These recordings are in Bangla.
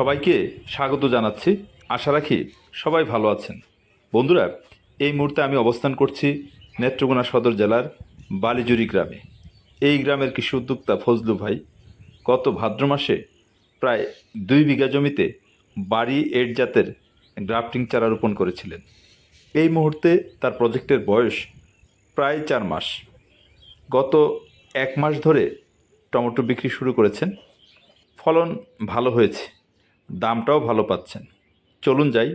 সবাইকে স্বাগত জানাচ্ছি। আশা রাখি সবাই ভালো আছেন। বন্ধুরা, এই মুহূর্তে আমি অবস্থান করছি নেত্রকোনা সদর জেলার বালিজুরি গ্রামে। এই গ্রামের কৃষি উদ্যোক্তা ফজলু ভাই গত ভাদ্র মাসে প্রায় দুই বিঘা জমিতে বাড়ি এড জাতের গ্রাফটিং চারা রোপণ করেছিলেন। এই মুহূর্তে তার প্রজেক্টের বয়স প্রায় চার মাস। গত এক মাস ধরে টমেটো বিক্রি শুরু করেছেন। ফলন ভালো হয়েছে। দামটাও ভালো পাচ্ছেন। চলুন যাই,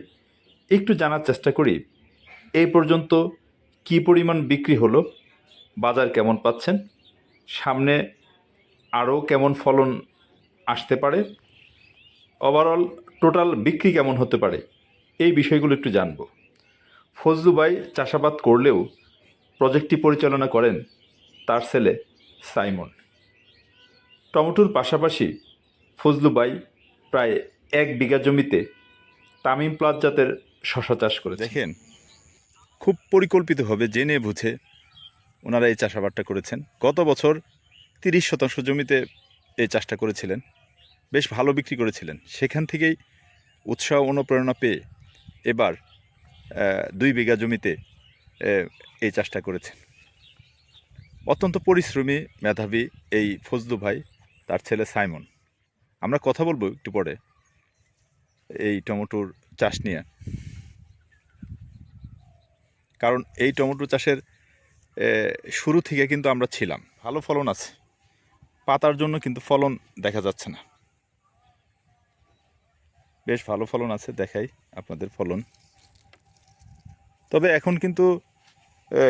একটু জানার চেষ্টা করি, এই পর্যন্ত কি পরিমাণ বিক্রি হলো, বাজার কেমন পাচ্ছেন, সামনে আরও কেমন ফলন আসতে পারে ওভারঅল টোটাল বিক্রি কেমন হতে পারে, এই বিষয়গুলো একটু জানব। ফজলু ভাই চাষাবাদ করলেও প্রজেক্টটি পরিচালনা করেন তার ছেলে সাইমন। টমেটোর পাশাপাশি ফজলু বাই প্রায় এক বিঘা জমিতে তামিম প্লাস জাতের শশা চাষ করে দেখেন, খুব পরিকল্পিতভাবে জেনে বুঝে ওনারা এই চাষাবাদটা করেছেন। গত বছর তিরিশ শতাংশ জমিতে এই চাষটা করেছিলেন, বেশ ভালো বিক্রি করেছিলেন। সেখান থেকেই উৎসাহ, অনুপ্রেরণা পেয়ে এবার দুই বিঘা জমিতে এই চাষটা করেছেন। অত্যন্ত পরিশ্রমী মেধাবী এই ফজলু ভাই, তার ছেলে সাইমন। আমরা কথা বলব একটু পরে। এই টমেটোর চাষ নিয়ে। কারণ এই টমেটো চাষের শুরু থেকে কিন্তু আমরা ছিলাম। ভালো ফলন আছে। পাতার জন্য কিন্তু ফলন দেখা যাচ্ছে না। বেশ ভালো ফলন আছে, দেখাই আপনাদের ফলন। তবে এখন কিন্তু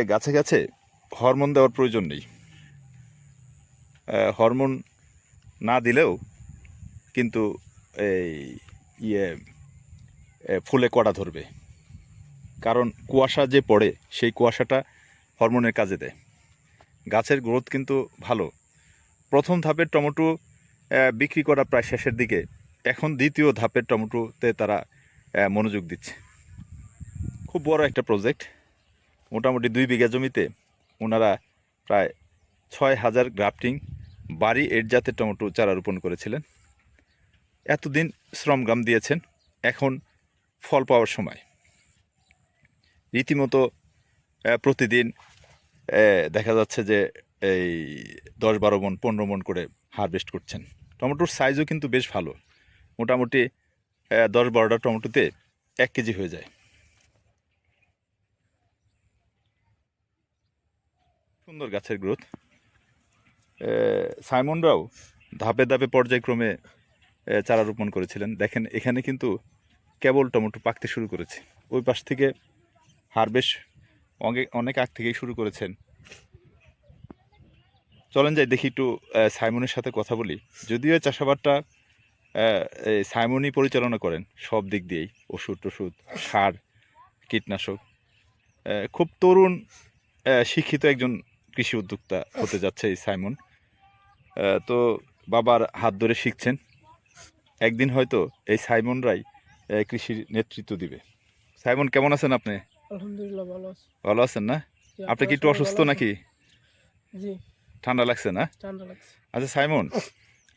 গাছে গাছে হরমোন দেওয়ার প্রয়োজন নেই। হরমোন না দিলেও কিন্তু এই ইয়ে ফুলে কড়া ধরবে। কারণ কুয়াশা যে পড়ে, সেই কুয়াশাটা হরমোনের কাজে দেয়। গাছের গ্রোথ কিন্তু ভালো। প্রথম ধাপের টমেটো বিক্রি করা প্রায় শেষের দিকে। এখন দ্বিতীয় ধাপের টমেটোতে তারা মনোযোগ দিচ্ছে। খুব বড় একটা প্রজেক্ট। মোটামুটি দুই বিঘা জমিতে ওনারা প্রায় ছয় হাজার গ্রাফটিং বাড়ি এর জাতের টমেটো চারা রোপণ করেছিলেন। এতদিন শ্রমগ্রাম দিয়েছেন, এখন ফল পাওয়ার সময়। রীতিমতো প্রতিদিন দেখা যাচ্ছে যে এই দশ বারো মন পনেরো মন করে হারভেস্ট করছেন। টমেটোর সাইজও কিন্তু বেশ ভালো। মোটামুটি দশ বারোটা টমেটোতে এক কেজি হয়ে যায়। সুন্দর গাছের গ্রোথ সাইমনরাও ধাপে ধাপে পর্যায়ক্রমে চারা রোপণ করেছিলেন। দেখেন, এখানে কিন্তু কেবল টমেটো পাকতে শুরু করেছে। ওই পাশ থেকে হারভেস্ট অনেক অনেক আগ থেকেই শুরু করেছেন। চলেন যাই, দেখি একটু সাইমনের সাথে কথা বলি। যদিও চাষাবাদটা সাইমনই পরিচালনা করেন সব দিক দিয়েই। ওষুধ টষুধ, সার, কীটনাশক। খুব তরুণ শিক্ষিত একজন কৃষি উদ্যোক্তা হতে যাচ্ছে এই সাইমন। তো বাবার হাত ধরে শিখছেন। একদিন হয়তো এই সাইমনরাই কৃষির নেতৃত্ব দিবে। সাইমন কেমন আছেন আপনি? আলহামদুলিল্লাহ ভালো আছি। ভালো আছেন না? আপনি কি একটু অসুস্থ নাকি? জি। ঠান্ডা লাগছে না? ঠান্ডা লাগছে। আচ্ছা সাইমন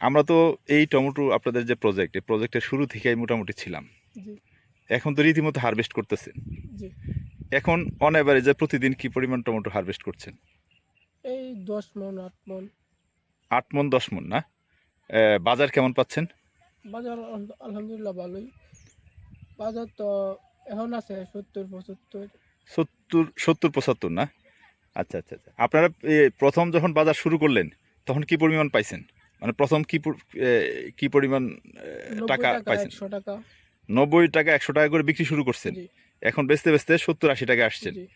আমরা তো এই টমেটো আপনাদের যে প্রজেক্ট এই প্রজেক্টের শুরু থেকেই মোটামুটি ছিলাম। এখন তো রীতিমতো হারভেস্ট করতেছেন। এখন অন অ্যাভারেজে প্রতিদিন কি পরিমাণ টমেটো হারভেস্ট করছেন? এই দশ মন আট মন। আট মন দশ মন না? বাজার কেমন পাচ্ছেন? বাজার আল- আলহামদুলিল্লাহ ভালোই। বাজার তো এখন আছে সত্তর পঁচাত্তর। সত্তর সত্তর পঁচাত্তর না? আচ্ছা আচ্ছা আচ্ছা। আপনারা প্রথম যখন বাজার শুরু করলেন তখন কি পরিমাণ পাইছেন? মানে প্রথম কি কি পরিমাণ টাকা টাকা পাইছেন? নব্বই টাকা একশো টাকা করে বিক্রি শুরু করছেন। এখন বেচতে বেচতে সত্তর আশি টাকা আসছেন।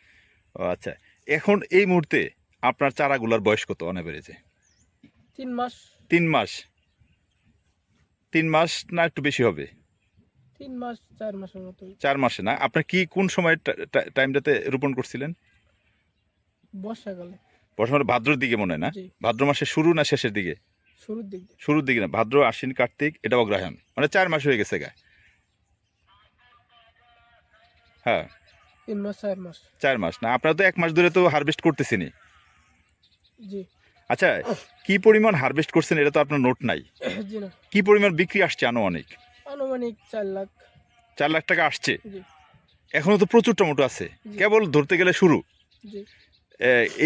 ও আচ্ছা। এখন এই মুহূর্তে আপনার চারাগুলার বয়স কত অনেক বেড়েছে তিন মাস। তিন মাস। তিন মাস না একটু বেশি হবে? তিন মাস চার মাসের মতোই চার মাসে না? আপনার কি কোন সময় টাইমটাতে রোপণ করছিলেন? বর্ষাকালে। প্রথমে ভাদ্রর দিকে মনে হয় না? ভাদ্র মাসের শুরু না শেষের দিকে? শুরুর দিক শুরুর দিকে না। ভাদ্র আশ্বিন কার্তিক এটা অগ্রহায়ণ। মানে চার মাস হয়ে গেছে গা। হ্যাঁ। তিন মাস চার মাস। চার মাস না? আপনারা তো এক মাস ধরে তো হারভেস্ট করতেছেনই। জি। আচ্ছা কি পরিমাণ হারভেস্ট করছেন এটা তো আপনার নোট নাই। কি পরিমাণ বিক্রি আসছে আনুমানিক? আনুমানিক চার লাখ। চার লাখ টাকা আসছে। এখনও তো প্রচুর টমেটো আছে। কেবল ধরতে গেলে শুরু।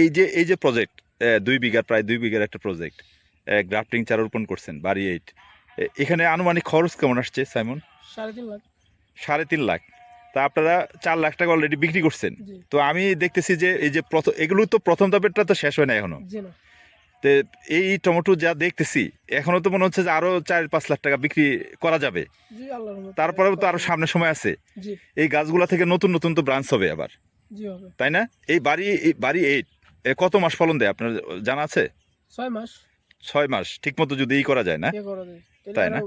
এই যে এই যে প্রজেক্ট দুই বিঘার প্রায় দুই বিঘার একটা প্রজেক্ট গ্রাফটিং চারা রোপণ করছেন বাড়ি এইট এখানে আনুমানিক খরচ কেমন আসছে সাইমন? সাড়ে তিন লাখ। সাড়ে তিন লাখ। তা আপনারা চার লাখ টাকা অলরেডি বিক্রি করছেন। তো আমি দেখতেছি যে এই যে প্রথম এগুলো তো প্রথম ধাপেরটা তো শেষ হয় না এখনও। তো এই টমেটো যা দেখতেছি এখনও তো মনে হচ্ছে যে আরও চার পাঁচ লাখ টাকা বিক্রি করা যাবে। তারপরেও তো আরও সামনে সময় আছে। এই গাছগুলা থেকে নতুন নতুন তো ব্রাঞ্চ হবে আবার। তাই না? এই বাড়ি বাড়ি এইট কত মাস ফলন দেয় আপনার জানা আছে? ছয় মাস। ছয় মাস ঠিক মতো যদি ই করা যায় না? তাই না?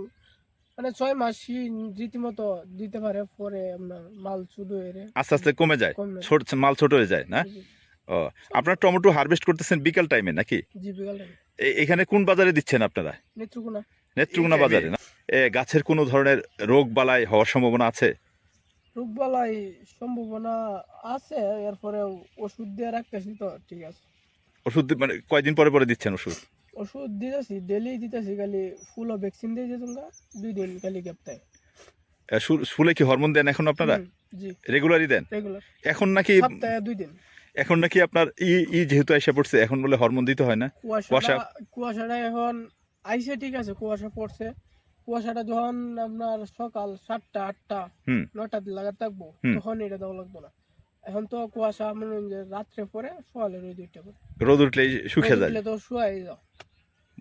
মানে ছয় মাসই রীতিমতো দিতে পারে পরে মাল শুধু আস্তে আস্তে কমে যায়। ছোট মাল ছোট হয়ে যায় না? ও আপনার টমেটো হারভেস্ট করতেছেন বিকাল টাইমে নাকি? জি বিকালে এ- এখানে কোন বাজারে দিচ্ছেন আপনারা? নেত্রকোনা। নেত্রকোনা বাজারে না? এ, গাছের কোনো ধরনের রোগ বালাই হওয়ার সম্ভাবনা আছে? রোগবালাই সম্ভাবনা আছে এরপরে ওষুধ দিয়ে রাখতেছি তো ঠিক আছে। ওষুধ মানে কয়দিন পরে পরে দিচ্ছেন ওষুধ? ওষুধ দিতেছি ডেলি দিতেছি খালি ফুলও ভ্যাকসিন দিয়ে যেতাম দুই দিন খালি গ্যাপটায় শুলে কি হরমোন দেন এখন আপনারা? জি। রেগুলারই দেন? রেগুলার এখন নাকি সপ্তাহে দুই দিন। এখন নাকি আপনার ই ই যেহেতু এসে পড়ছে এখন বলে হরমোন দিতে হয় না? কুয়াশা? কুয়াশাটা এখন আইসে ঠিক আছে কুয়াশা পড়ছে। কুয়াশাটা যখন আপনার সকাল সাতটা আটটা নটা লাগা থাকব তখন এটা দেওয়া লাগতো না। এখন তো কুয়াশা মনে যে রাত্রে পরে সকালে রোদ উঠতে পারে রোদ উঠলে শুকিয়ে যায়। তো শুয়াই যাও।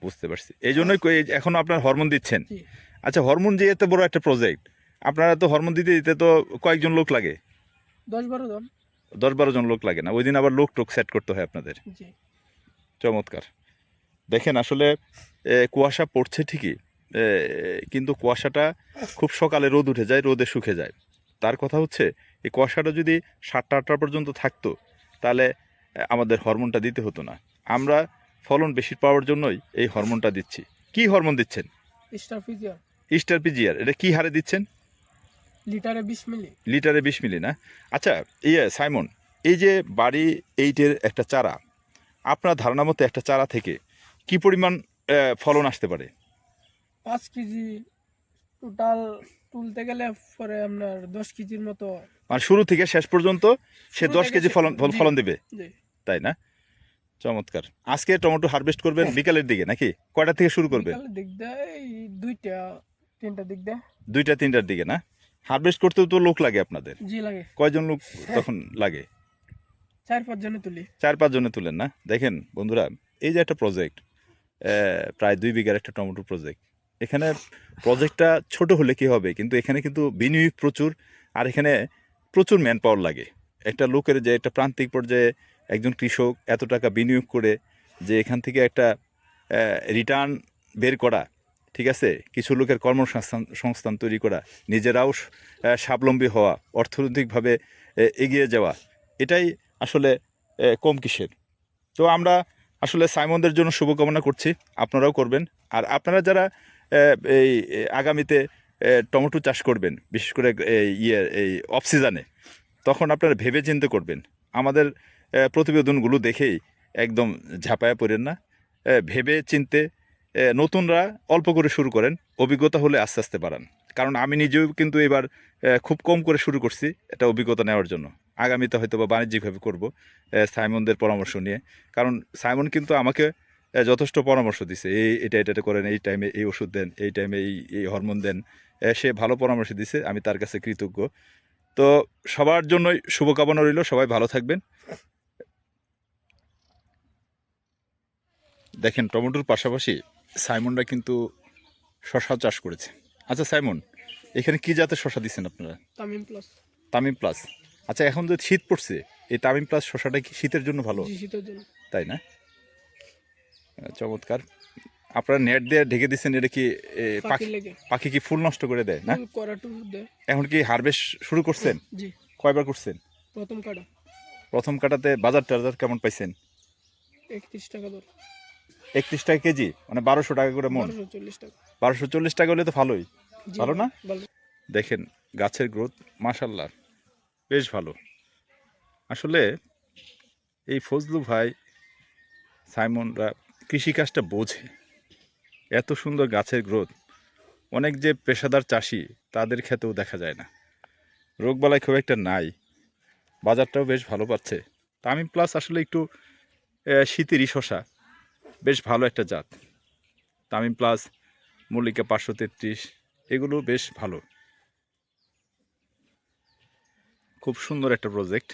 বুঝতে পারছি। এই জন্যই এখন আপনার হরমোন দিচ্ছেন। জি। আচ্ছা হরমোন যে এত বড় একটা প্রজেক্ট আপনারা তো হরমোন দিতে দিতে তো কয়েকজন লোক লাগে। দশ বারো জন। দশ বারো জন লোক লাগে না ওই দিন আবার লোক টোক সেট করতে হয় আপনাদের। চমৎকার। দেখেন আসলে কুয়াশা পড়ছে ঠিকই কিন্তু কুয়াশাটা খুব সকালে রোদ উঠে যায় রোদে শুকে যায়। তার কথা হচ্ছে এই কুয়াশাটা যদি সাতটা আটটা পর্যন্ত থাকতো তাহলে আমাদের হরমোনটা দিতে হতো না। আমরা ফলন বেশি পাওয়ার জন্যই এই হরমোনটা দিচ্ছি। কি হরমোন দিচ্ছেন? স্টার ফিজিয়ার ইস্টার পিজিআর এটা কি হারে দিচ্ছেন? লিটারে বিশ মিলি। লিটারে বিশ মিলি না? আচ্ছা ইয়ে সাইমন এই যে বাড়ি এইটের একটা চারা আপনার ধারণা মতো একটা চারা থেকে কি পরিমাণ ফলন আসতে পারে? পাঁচ কেজি টোটাল তুলতে গেলে পরে আপনার দশ কেজির মতো। মানে শুরু থেকে শেষ পর্যন্ত সে দশ কেজি ফলন ফলন দেবে? তাই না? চমৎকার। আজকে টমেটো হারভেস্ট করবেন বিকালের দিকে নাকি? কয়টা থেকে শুরু করবেন? দুইটা তিনটা দিক দিয়ে। দুইটা তিনটার দিকে না? হারভেস্ট করতেও তো লোক লাগে আপনাদের। জি লাগে। কয়জন লোক তখন লাগে? চার পাঁচ জনে তুলি। চার পাঁচ জনে তুলেন না? দেখেন বন্ধুরা এই যে একটা প্রজেক্ট প্রায় দুই বিঘার একটা টমেটো প্রজেক্ট এখানে প্রজেক্টটা ছোট হলে কি হবে? কিন্তু এখানে কিন্তু বিনিয়োগ প্রচুর আর এখানে প্রচুর ম্যান পাওয়ার লাগে। একটা লোকের যে একটা প্রান্তিক পর্যায়ে একজন কৃষক এত টাকা বিনিয়োগ করে যে এখান থেকে একটা রিটার্ন বের করা ঠিক আছে? কিছু লোকের কর্মসংস্থান, সংস্থান তৈরি করা, নিজেরাও স্বাবলম্বী হওয়া, অর্থনৈতিকভাবে এগিয়ে যাওয়া, এটাই আসলে কম কিসের। তো আমরা আসলে সাইমনদের জন্য শুভকামনা করছি, আপনারাও করবেন। আর আপনারা যারা এই আগামীতে টমেটো চাষ করবেন, বিশেষ করে ইয়ে এই অফ সিজনে তখন আপনারা ভেবে চিন্তে করবেন। আমাদের প্রতিবেদনগুলো দেখেই একদম ঝাঁপায়া পড়েন না। ভেবে চিনতে নতুনরা অল্প করে শুরু করেন, অভিজ্ঞতা হলে আস্তে আস্তে বাড়ান। কারণ আমি নিজেও কিন্তু এবার খুব কম করে শুরু করছি এটা অভিজ্ঞতা নেওয়ার জন্য। আগামীতে হয়তো বা বাণিজ্যিকভাবে করব সাইমনদের পরামর্শ নিয়ে। কারণ সাইমন কিন্তু আমাকে যথেষ্ট পরামর্শ দিছে, এই, এটা এটা করেন, এই টাইমে এই ওষুধ দেন, এই টাইমে এই এই হরমোন দেন। সে ভালো পরামর্শ দিছে, আমি তার কাছে কৃতজ্ঞ। তো সবার জন্যই শুভকামনা রইল, সবাই ভালো থাকবেন। দেখেন, টমেটোর পাশাপাশি সাইমনরা কিন্তু শশা চাষ করেছে। আচ্ছা সাইমন এখানে কি জাতের শশা দিচ্ছেন আপনারা? তামিম প্লাস। তামিম প্লাস। আচ্ছা এখন যে শীত পড়ছে এই তামিম প্লাস শশাটা কি শীতের জন্য ভালো? শীতের জন্য। তাই না? চমৎকার। আপনারা নেট দিয়ে ঢেকে দিচ্ছেন এটা কি পাখি পাখি কি ফুল নষ্ট করে দেয় না? এখন কি হারভেস্ট শুরু করছেন? কয়বার করছেন? প্রথম কাটা। প্রথম কাটাতে বাজার টাজার কেমন পাইছেন? একত্রিশ টাকা দর। একত্রিশ টাকা কেজি? মানে বারোশো টাকা করে মন? বারোশো চল্লিশ টাকা। হলে তো ভালোই। ভালো না? দেখেন গাছের গ্রোথ মাশাল্লাহ বেশ ভালো। আসলে এই ফজলু ভাই সাইমনরা কৃষিকাজটা বোঝে। এত সুন্দর গাছের গ্রোথ অনেক যে পেশাদার চাষি তাদের ক্ষেতেও দেখা যায় না। রোগবালাই খুব একটা নাই। বাজারটাও বেশ ভালো পাচ্ছে। তা আমি প্লাস আসলে একটু শীতেরই শশা। বেশ ভালো একটা জাত। তামিম প্লাস, মল্লিকা পাঁচশো তেত্রিশ, এগুলো বেশ ভালো। খুব সুন্দর একটা প্রজেক্ট